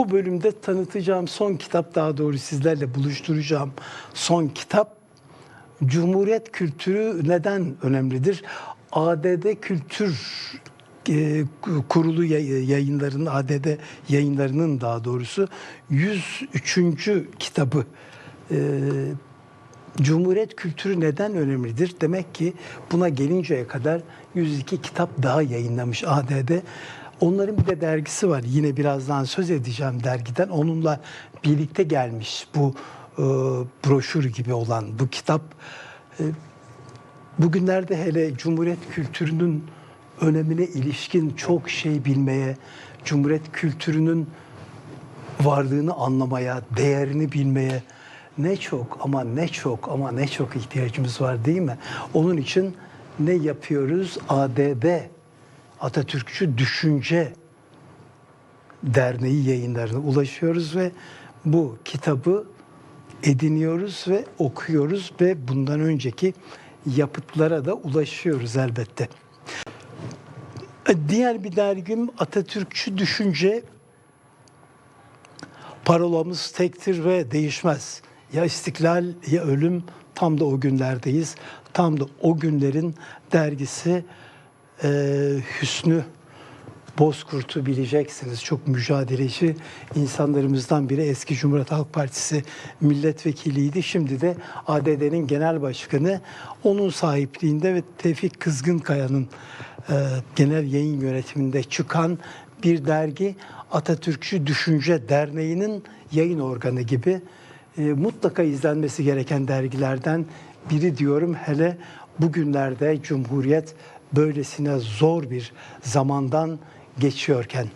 Bu bölümde tanıtacağım son kitap daha doğru sizlerle buluşturacağım son kitap Cumhuriyet kültürü neden önemlidir? ADD Kültür e, Kurulu yay- yayınlarının ADD yayınlarının daha doğrusu 103. kitabı e, Cumhuriyet kültürü neden önemlidir? Demek ki buna gelinceye kadar 102 kitap daha yayınlamış ADD. Onların bir de dergisi var. Yine birazdan söz edeceğim dergiden. Onunla birlikte gelmiş bu e, broşür gibi olan bu kitap. E, bugünlerde hele Cumhuriyet kültürünün önemine ilişkin çok şey bilmeye, Cumhuriyet kültürünün varlığını anlamaya, değerini bilmeye ne çok ama ne çok ama ne çok ihtiyacımız var değil mi? Onun için ne yapıyoruz? ADD, Atatürkçü Düşünce Derneği yayınlarına ulaşıyoruz ve bu kitabı ediniyoruz ve okuyoruz ve bundan önceki yapıtlara da ulaşıyoruz elbette. Diğer bir dergim Atatürkçü Düşünce Parolamız tektir ve değişmez. Ya istiklal ya ölüm tam da o günlerdeyiz. Tam da o günlerin dergisi e, Hüsnü Bozkurt'u bileceksiniz. Çok mücadeleci insanlarımızdan biri eski Cumhuriyet Halk Partisi milletvekiliydi. Şimdi de ADD'nin genel başkanı. Onun sahipliğinde ve Tevfik Kızgınkaya'nın e, genel yayın yönetiminde çıkan bir dergi Atatürkçü Düşünce Derneği'nin yayın organı gibi e, mutlaka izlenmesi gereken dergilerden biri diyorum. Hele bugünlerde Cumhuriyet böylesine zor bir zamandan geçiyorken.